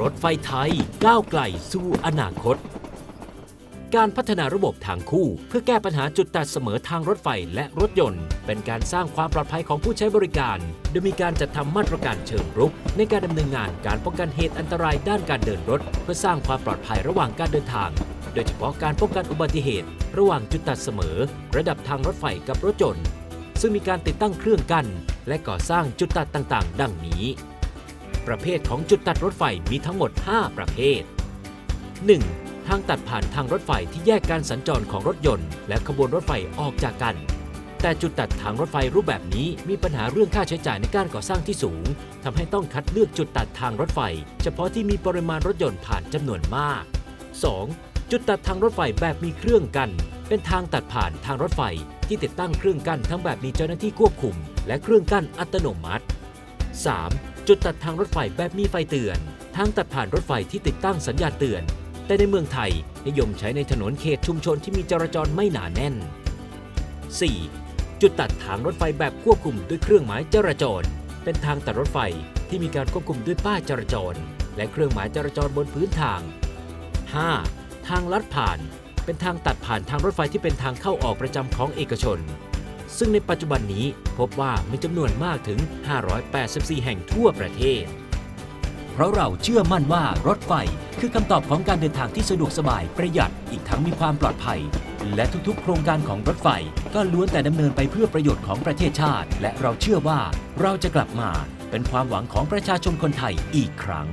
รถไฟไทยก้าวไกลสู่อนาคต การพัฒนาระบบทางคู่ เพื่อแก้ปัญหาจุดตัดเสมอทางรถไฟและรถยนต์ เป็นการสร้างความปลอดภัยของผู้ใช้บริการ โดยมีการจัดทำมาตรการเชิงรุก ในการดำเนินงานการป้องกันเหตุอันตรายด้านการเดินรถ เพื่อสร้างความปลอดภัยระหว่างการเดินทาง โดยเฉพาะการป้องกันอุบัติเหตุ ระหว่างจุดตัดเสมอ ระดับทางรถไฟกับรถยนต์ซึ่งมีการติดตั้งเครื่องกั้นและก่อสร้างจุดตัดต่างๆ ดังนี้ ประเภทของจุดตัดรถไฟมีทั้งหมด 5 ประเภท 1. ทางตัดผ่านทางรถไฟที่แยกการสัญจรของรถยนต์ และขบวนรถไฟออกจากกัน แต่จุดตัดทางรถไฟรูปแบบนี้มีปัญหาเรื่องค่าใช้จ่ายในการก่อสร้างที่สูงทำให้ต้องคัดเลือกจุดตัดทางรถไฟ เฉพาะที่มีปริมาณรถยนต์ผ่านจำนวนมาก 2. จุดตัดทางรถไฟแบบมีเครื่องกัน เป็นทางตัดผ่านทางรถไฟที่ติดตั้งเครื่องกั้นทั้งแบบมีเจ้าหน้าที่ควบคุม และเครื่องกั้นอัตโนมัติ 3. จุดตัดทางรถไฟแบบมีไฟเตือน ทางตัดผ่านรถไฟที่ติดตั้งสัญญาณเตือน แต่ในเมืองไทยนิยมใช้ในถนนเขตชุมชนที่มีจราจรไม่หนาแน่น 4. จุดตัดทางรถไฟแบบควบคุมด้วยเครื่องหมายจราจร เป็นทางตัดรถไฟที่มีการควบคุมด้วยป้ายจราจร และเครื่องหมายจราจรบนพื้นทาง 5. ทางลัดผ่าน เป็นทางตัดผ่านทางรถไฟที่เป็นทางเข้าออกประจำของเอกชน ซึ่งในปัจจุบันนี้พบว่ามีจำนวนมากถึง 584 แห่งทั่วประเทศ เพราะเราเชื่อมั่นว่ารถไฟคือคำตอบของการเดินทางที่สะดวกสบายประหยัดอีกทั้งมีความปลอดภัย และทุกๆ โครงการของรถไฟก็ล้วนแต่ดำเนินไปเพื่อประโยชน์ของประเทศชาติ และเราเชื่อว่าเราจะกลับมาเป็นความหวังของประชาชนคนไทยอีกครั้ง